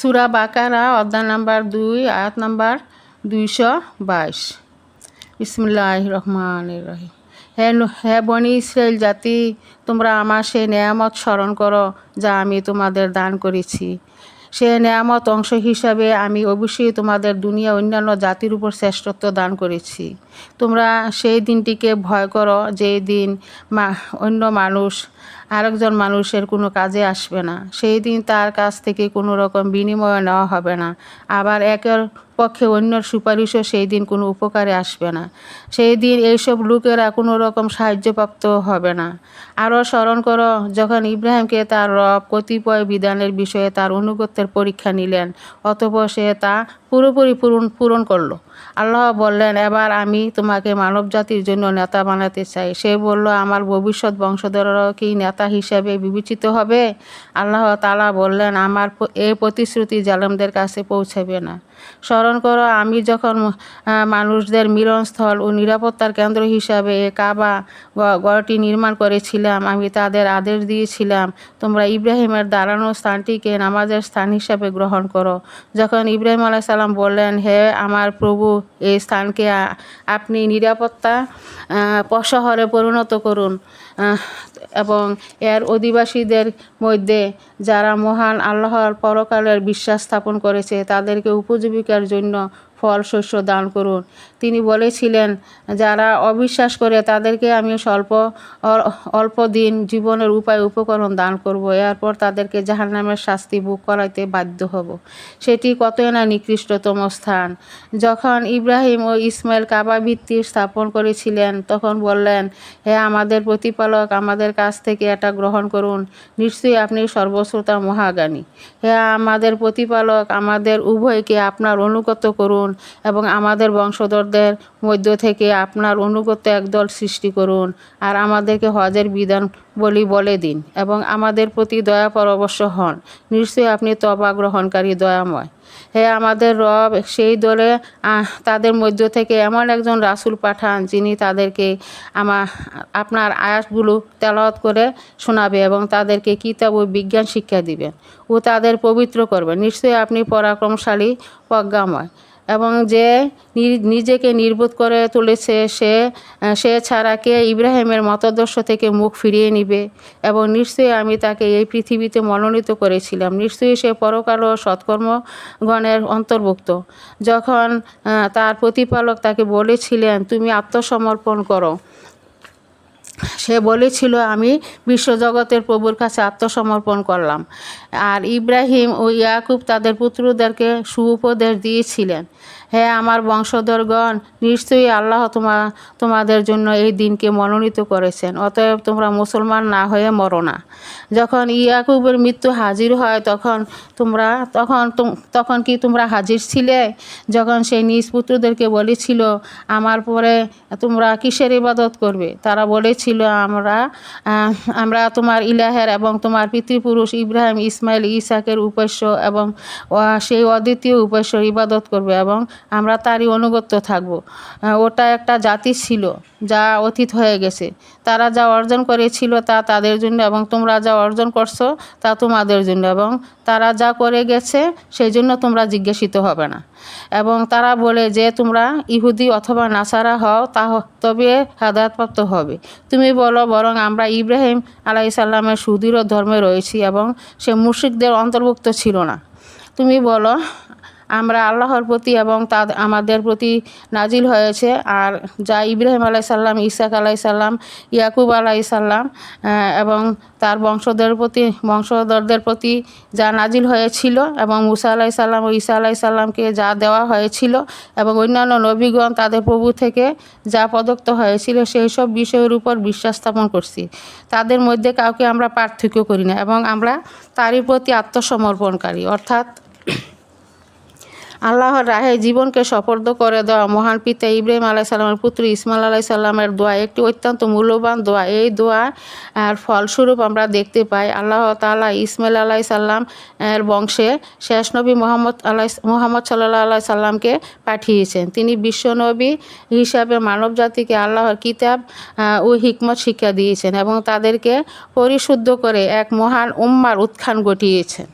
সুরা বাকারা, অধ্যায় নাম্বার দুই, আয়াত নাম্বার দুইশো বাইশ। ইসমুল্লাহ রহমান রহিম। হে হে বনি ইসরায়েল জাতি, তোমরা আমার সেই নেয়ামত স্মরণ করো যা আমি তোমাদের দান করেছি। সে নেয়ামত অংশ হিসাবে আমি অবশ্যই তোমাদের দুনিয়া অন্যান্য জাতির উপর শ্রেষ্ঠত্ব দান করেছি। তোমরা সেই দিনটিকে ভয় করো যেই দিন অন্য মানুষ আরেকজন মানুষের কোনো কাজে আসবে না। সেই দিন তার কাছ থেকে কোনো রকম বিনিময় নেওয়া হবে না। আবার একের পক্ষে অন্যর সুপারিশও সেই দিন কোনো উপকারে আসবে না। সেই দিন এইসব লোকেরা কোনো রকম সাহায্যপ্রাপ্ত হবে না। আরও স্মরণ করো, যখন ইব্রাহিমকে তার রব কতিপয় বিধানের বিষয়ে তার অনুগত্যের পরীক্ষা নিলেন, অতপর সে তা পুরোপুরি পূরণ পূরণ করল। আল্লাহ বললেন, এবার আমি তোমাকে মানব জাতির জন্য নেতা বানাতে চাই। সে বলল, আমার ভবিষ্যৎ বংশধররাও কি নেতা হিসেবে বিবেচিত হবে? আল্লাহ তালা বললেন, আমার এ প্রতিশ্রুতি জালেমদের কাছে পৌঁছাবে না। স্মরণ করো আমি যখন মানুষদের মিলনস্থল ও নিরাপত্তার কেন্দ্র হিসাবে এ কাবা গড়টি নির্মাণ করেছিলাম আমি তাদের আদেশ দিয়েছিলাম তোমরা ইব্রাহিমের দাঁড়ানো স্থানটিকে নামাজের স্থান হিসাবে গ্রহণ করো। যখন ইব্রাহিম আলাহ সাল্লাম বললেন হে আমার প্রভু এই স্থানকে আপনি নিরাপত্তা আহ, শহরে পরিণত করুন। এবং এর অধিবাসীদের মধ্যে যারা মহান আল্লাহর পরকালের বিশ্বাস স্থাপন করেছে তাদেরকে উপজীবিকার জন্য ফল শস্য দান করুন। তিনি বলেছিলেন, যারা অবিশ্বাস করে তাদেরকে আমি স্বল্প অল্প দিন জীবনের উপায় উপকরণ দান করব। এরপর তাদেরকে জাহান্নামের শাস্তি ভোগ করাইতে বাধ্য হব। সেটি কতই না নিকৃষ্টতম স্থান। যখন ইব্রাহিম ও ইসমাইল কাবা ভিত্তি স্থাপন করেছিলেন, তখন বললেন, হে আমাদের প্রতিপালক, আমাদের কাছ থেকে এটা গ্রহণ করুন। নিশ্চয়ই আপনি সর্বশ্রোতা মহাগানী হে আমাদের প্রতিপালক, আমাদের উভয়কে আপনার অনুগত করুন। এবং আমাদের বংশধরদের মধ্য থেকে আপনার অনুগত একদল সৃষ্টি করুন আর আমাদেরকে হজের বিধান বলি বলে দিন এবং আমাদের প্রতি দয়া পরবশ হন। নিশ্চয়ই আপনি তবা গ্রহণকারী, দয়াময়। হে আমাদের রব, সেই দলে তাদের মধ্য থেকে এমন একজন রাসূল পাঠান যিনি তাদেরকে আমা, আপনার আয়াসগুলো তেলাওয়াত করে শোনাবে এবং তাদেরকে কিতাব ও বিজ্ঞান শিক্ষা দিবেন ও তাদের পবিত্র করবেন। নিশ্চয়ই আপনি পরাক্রমশালী, প্রজ্ঞাময়। এবং যে নিজেকে নির্বোধ করে তুলেছে, সে সে ছাড়াকে ইব্রাহিমের মতাদর্শ থেকে মুখ ফিরিয়ে নিবে? এবং নিশ্চয়ই আমি তাকে এই পৃথিবীতে মনোনীত করেছিলাম। নিশ্চয়ই সে পরকাল ও সৎকর্মগণের অন্তর্ভুক্ত। যখন তার প্রতিপালক তাকে বলেছিলেন, তুমি আত্মসমর্পণ করো। সে বলেছিল, আমি বিশ্বজগতের প্রভুর কাছে আত্মসমর্পণ করলাম। আর ইব্রাহিম ও ইয়াকুব তাদের পুত্রদেরকে সুউপদেশ দিয়েছিলেন। হ্যাঁ আমার বংশধরগণ, নিশ্চয়ই আল্লাহ তোমা, তোমাদের জন্য এই দিনকে মনোনীত করেছেন, অতএব তোমরা মুসলমান না হয়ে মরো না। যখন ইয়াকুবের মৃত্যু হাজির হয়, তখন তোমরা, তখন তখন কি তোমরা হাজির ছিলে? যখন সে নিজ পুত্রদেরকে বলেছিল, আমার পরে তোমরা কিসের ইবাদত করবে? তারা বলেছিল আমরা আমরা তোমার ইলাহের এবং তোমার পিতৃপুরুষ ইব্রাহিম, ইসমাইল, ইসাকের উপাস্য এবং সেই অদ্বিতীয় উপাস্যর ইবাদত করবে এবং আমরা তারই অনুগত্য থাকব। ওটা একটা জাতি ছিল যা অতীত হয়ে গেছে। তারা যা অর্জন করেছিল তা তাদের জন্য এবং তোমরা যা অর্জন করছ তা তোমাদের জন্য এবং তারা যা করে গেছে সেই জন্য তোমরা জিজ্ঞাসিত হবে না। এবং তারা বলে যে তোমরা ইহুদি অথবা নাসারা হও তা তবে হেদায়তপ্রাপ্ত হবে। তুমি বলো, বরং আমরা ইব্রাহিম আলাইসাল্লামের সুদৃঢ় ধর্মে রয়েছি এবং সে মুর্শিকদের অন্তর্ভুক্ত ছিল না। তুমি বলো আমরা আল্লাহর প্রতি এবং তা আমাদের প্রতি নাজিল হয়েছে। আর যা ইব্রাহিম আলাইসাল্লাম ইসাক আলাইসাল্লাম ইয়াকুব আলাইসাল্লাম আহ, এবং তার বংশধরের প্রতি বংশধরদের প্রতি যা নাজিল হয়েছিল এবং মুসা আলাইসাল্লাম ও ঈসা আলাইসাল্লামকে যা দেওয়া হয়েছিল এবং অন্যান্য নবীগণ তাদের প্রভু থেকে যা প্রদত্ত হয়েছিল সেই সব বিষয়ের উপর বিশ্বাস স্থাপন করছি। তাদের মধ্যে কাউকে আমরা পার্থক্য করি না এবং আমরা তারই প্রতি আত্মসমর্পণকারী। অর্থাৎ আল্লাহর রাহে জীবনকে সফর্দ করে দেওয়া মহান পিতা ইব্রাহিম আলাই সাল্লামের পুত্র ইসমাল আলাই সাল্লামের দোয়া একটি অত্যন্ত মূল্যবান দোয়া। এই দোয়া আর ফলস্বরূপ আমরা দেখতে পাই আল্লাহ তাআলা ইসমাইল আলাই সাল্লাম এর বংশে শেষ নবী মোহাম্মদ আলাই মোহাম্মদ সাল্লাহ আলাই সাল্লামকে পাঠিয়েছেন। তিনি বিশ্বনবী হিসাবে মানব জাতিকে আল্লাহর কিতাব ও হিকমত শিক্ষা দিয়েছেন এবং তাদেরকে পরিশুদ্ধ করে এক মহান উম্মার উত্থান ঘটিয়েছেন।